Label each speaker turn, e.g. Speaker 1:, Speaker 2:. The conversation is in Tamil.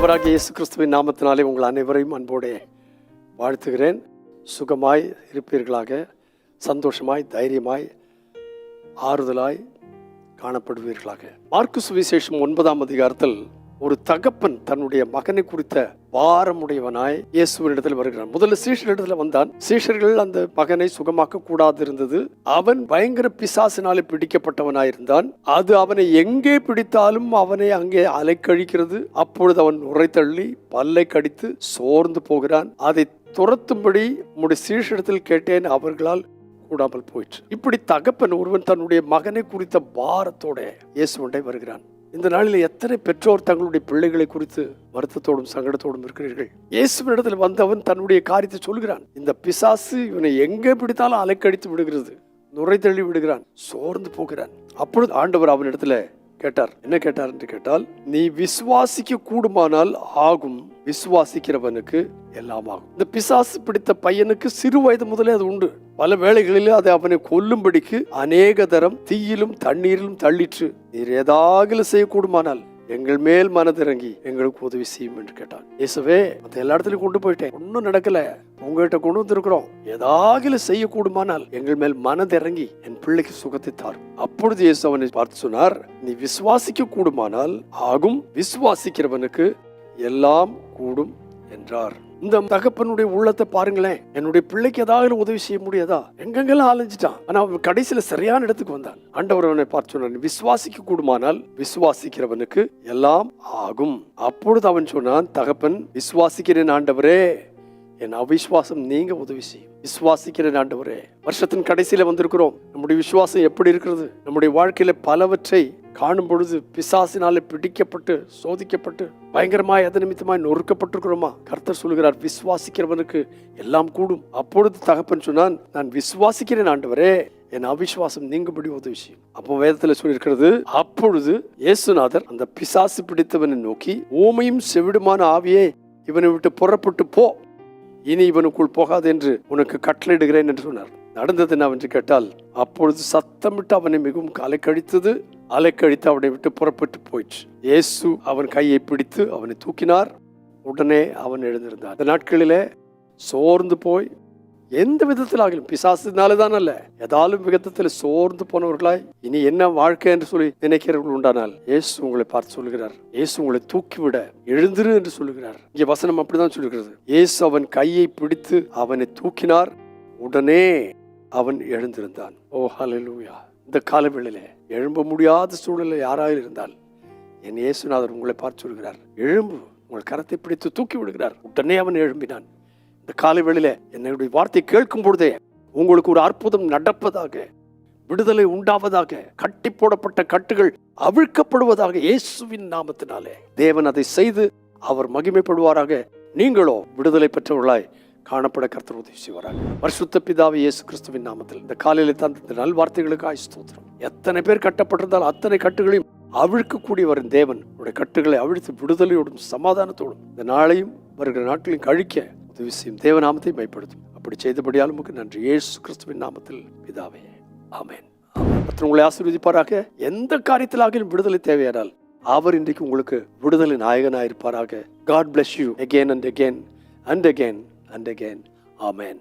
Speaker 1: ஆண்டவராக இயேசு கிறிஸ்துவின் நாமத்தினாலே உங்கள் அனைவரையும் அன்போடே வாழ்த்துகிறேன். சுகமாய் இருப்பீர்களாக சந்தோஷமாய் தைரியமாய் ஆறுதலாய் காணப்படுவீர்களாக. மார்க்கு சுவிசேஷம் ஒன்பதாம் அதிகாரத்தில் ஒரு தகப்பன் தன்னுடைய மகனை குறித்த பாரமுடையவனாய் இயேசுவனிடத்தில் வருகிறான். முதல்ல சீஷரிடத்துல வந்தான். சீஷர்கள் அந்த மகனை சுகமாக்க கூடாது இருந்தது அவன் பயங்கர பிசாசினாலே பிடிக்கப்பட்டவனாயிருந்தான் அது அவனை எங்கே பிடித்தாலும் அவனை அங்கே அலைக்கழிக்கிறது. அப்பொழுது அவன் உரைத்தள்ளி பல்லை கடித்து சோர்ந்து போகிறான். அதை துரத்தும்படி உம்முடைய சீஷரிடத்தில் கேட்டேன். அவர்களால் கூடாமல் போயிற்று. இப்படி தகப்பன் ஒருவன் தன்னுடைய மகனை குறித்த பாரத்தோட இயேசுவண்டை வருகிறான். இந்த நாளில் எத்தனை பெற்றோர் தங்களுடைய பிள்ளைகளை குறித்து வருத்தத்தோடும் சங்கடத்தோடும் இருக்கிறீர்கள்? இயேசுவனிடத்தில் வந்தவன் தன்னுடைய காரியத்தை சொல்கிறான். இந்த பிசாசு இவனை எங்கே பிடித்தாலும் அலைக்கடித்து விடுகிறது. நுரை தள்ளி விடுகிறான். சோர்ந்து போகிறான். அப்பொழுது ஆண்டவர் அவனிடத்துல கேட்டார். என்ன கேட்டார் என்று கேட்டால் நீ விசுவாசிக்க கூடுமானால் ஆகும். விசுவாசிக்கிறவனுக்கு எல்லாம் ஆகும். இந்த பிசாசு பிடித்த பையனுக்கு சிறு வயது முதலே அது உண்டு. பல வேளைகளில் அதை அவனை கொல்லும்படிக்கு அநேக தரம் தீயிலும் தண்ணீரிலும் தள்ளிற்று. நீர் ஏதாவது செய்யக்கூடுமானால் எங்கள் மேல் மனதிறங்கி எங்களுக்கு உதவி செய்யும் என்று கேட்டான். இயேசுவே மத்த எல்லா இடத்துலயும் கொண்டு போயிட்டேன். ஒன்றும் நடக்கல. உங்கள்கிட்ட கொண்டு வந்திருக்கிறோம். ஏதாவது செய்யக்கூடுமானால் எங்கள் மேல் மனதிறங்கி என் பிள்ளைக்கு சுகத்தை தாரும். அப்பொழுது இயேசு அவனை பார்த்து சொன்னார் நீ விசுவாசிக்க கூடுமானால் ஆகும். விசுவாசிக்கிறவனுக்கு எல்லாம் கூடும் என்றார். இந்த தகப்பனுடைய உள்ளத்தை பாருங்களேன். என்னுடைய பிள்ளைக்கு ஏதாவது உதவி செய்ய முடியாதா? எங்கெங்கெல்லாம் அலைஞ்சிட்டான் ஆனா அவன் கடைசியில சரியான இடத்துக்கு வந்தான். ஆண்டவர் அவனை பார்த்து சொன்னான் விசுவாசிக்க கூடுமானால் விசுவாசிக்கிறவனுக்கு எல்லாம் ஆகும். அப்பொழுது அவன் சொன்னான் தகப்பன் விசுவாசிக்கிறேன் ஆண்டவரே. என் அவிசுவாசம் நீங்க உதவி செய்யும். விசுவாசிக்கிறேன் ஆண்டவரே. வருஷத்தின் கடைசியில வந்திருக்கிறோம். நம்முடைய விசுவாசம் எப்படி இருக்கிறது? நம்முடைய வாழ்க்கையில பலவற்றை காணும் பொழுது பிசாசினாலே பிடிக்கப்பட்டு சோதிக்கப்பட்டு பயங்கரமாய் அது நிமித்தமாய் நொறுக்கப்பட்டிருக்கிறோமா? கர்த்தர் சொல்கிறார் விசுவாசிக்கிறவனுக்கு எல்லாம் கூடும். அப்பொழுது தகப்பன் சொன்னான் நான் விசுவாசிக்கிறேன் ஆண்டவரே என் அவிசுவாசம் நீங்கும்படி உதவி செய்யும். அப்போ வேதத்தில் சொல்லியிருக்கிறது அப்பொழுது இயேசுநாதர் அந்த பிசாசு பிடித்தவனை நோக்கி ஓமையும் செவிடுமான ஆவியே இவனை விட்டு புறப்பட்டு போ. இனி இவனுக்குள் போகாது என்று உனக்கு கட்டளையிடுகிறேன் என்று சொன்னார். நடந்தது என்னவென்று கேட்டால் அப்பொழுது சத்தமிட்டு அவனை மிகவும் காலை கழித்தது அலைக்கழித்து அவனை விட்டு புறப்பட்டு போயிடுச்சு இயேசு அவன் கையை பிடித்து அவனை தூக்கினார். உடனே அவன் எழுந்திருந்தான். அந்த நாட்களிலே சோர்ந்து போய் எந்த விதத்தில் ஆகிலும் பிசாசினாலே தான் அல்ல ஏதாலும் விதத்தில் சோர்ந்து போனவர்களாய் இனி என்ன வாழ்க்கை என்று சொல்லி நினைக்கிறவர்கள் உண்டானால் இயேசு உங்களை பார்த்து சொல்கிறார் இயேசு உங்களை தூக்கிவிட எழுந்திரு என்று சொல்லுகிறார். இங்கே வசனம் அப்படிதான் சொல்லுகிறது. இயேசு அவன் கையை பிடித்து அவனை தூக்கினார். உடனே அவன் எழுந்திருந்தான். ஓ ஹalleluya. இந்த காலவேளையிலே எழும்ப முடியாத சூழ்நிலை யாராக இருந்தால் என் இயேசுநாதர் உங்களை பார்த்து சொல்கிறார் எழும்பு உங்கள் கரத்தை பிடித்து தூக்கி விடுகிறார். உடனே அவன் எழும்பினான். இந்த காலவேளையில என்னுடைய வார்த்தை கேட்கும் பொழுதே உங்களுக்கு ஒரு அற்புதம் நடப்பதாக விடுதலை உண்டாவதாக கட்டி போடப்பட்ட கட்டுகள் அவிழ்க்கப்படுவதாக இயேசுவின் நாமத்தினாலே தேவன் அதை செய்து அவர் மகிமைப்படுவாராக. நீங்களோ விடுதலை பெற்றவர்களாய் காணப்பட கர்த்தர் உதவி செய்வாராங்க பரிசுத்த பிதாவை இயேசு கிறிஸ்துவின் நாமத்தில் இந்த காலையில தந்த இந்த நல்வார்த்தைகளுக்காக ஸ்தோத்திரம். எத்தனை பேர் கட்டப்பட்டிருந்தால் அத்தனை கட்டுகளையும் அவிழ்க்கக்கூடிய வரும் தேவன். உடைய கட்டுகளை அவிழ்த்து விடுதலையோடும் சமாதானத்தோடும் இந்த நாளையும் வருகிற நாட்களையும் கழிக்க உதவி செய்யும் தேவநாமத்தை பயப்படுத்தும் அப்படி செய்தபடியால் நமக்கு நன்றி. இயேசு கிறிஸ்துவின் நாமத்தில் பிதாவே. ஆமேன். ஆமென். கர்த்தர் உங்களை ஆசீர்வதிப்பாராக. எந்த காரியத்திலாகிலும் விடுதலை தேவையானால் அவர் இன்றைக்கு உங்களுக்கு விடுதலை நாயகனாக இருப்பாராக God bless you again and again and again and again. Amen.